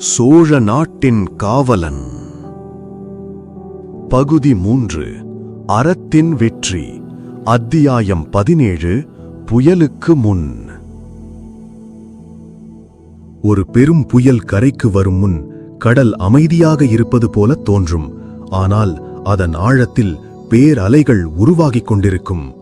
சோழ நாட்டின் காவலன். பகுதி மூன்று அறத்தின் வெற்றி அத்தியாயம் பதினேழு புயலுக்கு முன். ஒரு பெரும் புயல் கரைக்கு வரும் முன் கடல் அமைதியாக இருப்பது போல தோன்றும் ஆனால் அதன் ஆழத்தில் பேரலைகள் உருவாகிக் கொண்டிருக்கும்.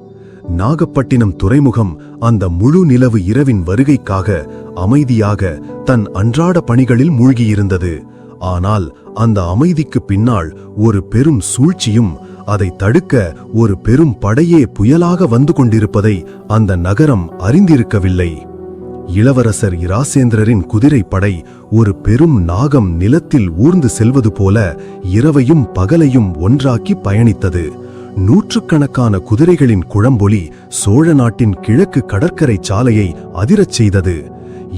நாகப்பட்டினம் துறைமுகம் அந்த முழு நிலவு இரவின் வருகைக்காக அமைதியாக தன் அன்றாட பணிகளில் மூழ்கியிருந்தது. ஆனால் அந்த அமைதிக்கு பின்னால் ஒரு பெரும் சூழ்ச்சியும் அதை தடுக்க ஒரு பெரும் படையே புயலாக வந்து கொண்டிருப்பதை அந்த நகரம் அறிந்திருக்கவில்லை. இளவரசர் இராசேந்திரரின் குதிரைப்படை ஒரு பெரும் நாகம் நிலத்தில் ஊர்ந்து செல்வது போல இரவையும் பகலையும் ஒன்றாக்கி பயணித்தது. நூற்றுக்கணக்கான குதிரைகளின் குழம்பொலி சோழ நாட்டின் கிழக்கு கடற்கரை சாலையை அதிரச் செய்தது.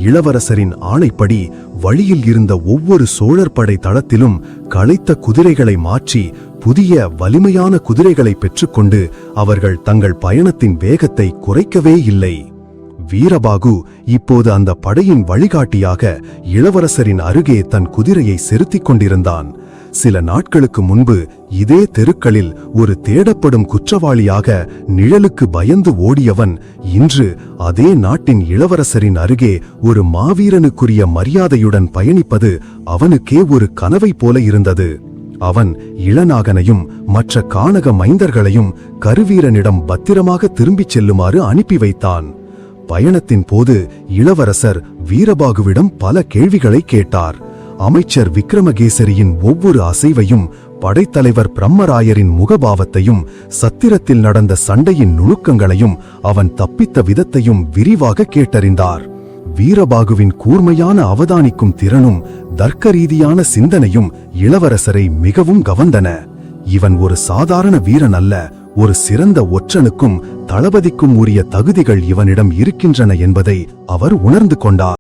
இளவரசரின் ஆணைப்படி வழியில் இருந்த ஒவ்வொரு சோழர் படை தளத்திலும் களைத்த குதிரைகளை மாற்றி புதிய வலிமையான குதிரைகளை பெற்றுக்கொண்டு அவர்கள் தங்கள் பயணத்தின் வேகத்தை குறைக்கவே இல்லை. வீரபாகு இப்போது அந்த படையின் வழிகாட்டியாக இளவரசரின் அருகே தன் குதிரையை செலுத்திக் கொண்டிருந்தான். சில நாட்களுக்கு முன்பு இதே தெருக்களில் ஒரு தேடப்படும் குற்றவாளியாக நிழலுக்கு பயந்து ஓடியவன் இன்று அதே நாட்டின் இளவரசரின் அருகே ஒரு மாவீரனுக்குரிய மரியாதையுடன் பயணிப்பது அவனுக்கே ஒரு கனவை போல இருந்தது. அவன் இளநாகனையும் மற்ற கானக மைந்தர்களையும் கருவீரனிடம் பத்திரமாக திரும்பிச் செல்லுமாறு அனுப்பி வைத்தான். பயணத்தின் போது இளவரசர் வீரபாகுவிடம் பல கேள்விகளை கேட்டார். அமைச்சர் விக்ரமகேசரியின் ஒவ்வொரு அசைவையும் படைத்தலைவர் பிரம்மராயரின் முகபாவத்தையும் சத்திரத்தில் நடந்த சண்டையின் நுணுக்கங்களையும் அவன் தப்பித்த விதத்தையும் விரிவாக கேட்டறிந்தார். வீரபாகுவின் கூர்மையான அவதானிக்கும் திறனும் தர்க்க ரீதியான சிந்தனையும் இளவரசரை மிகவும் கவர்ந்தன. இவன் ஒரு சாதாரண வீரன் அல்ல ஒரு சிறந்த ஒற்றனுக்கும் தளபதிக்கும் உரிய தகுதிகள் இவனிடம் இருக்கின்றன என்பதை அவர் உணர்ந்து கொண்டார்.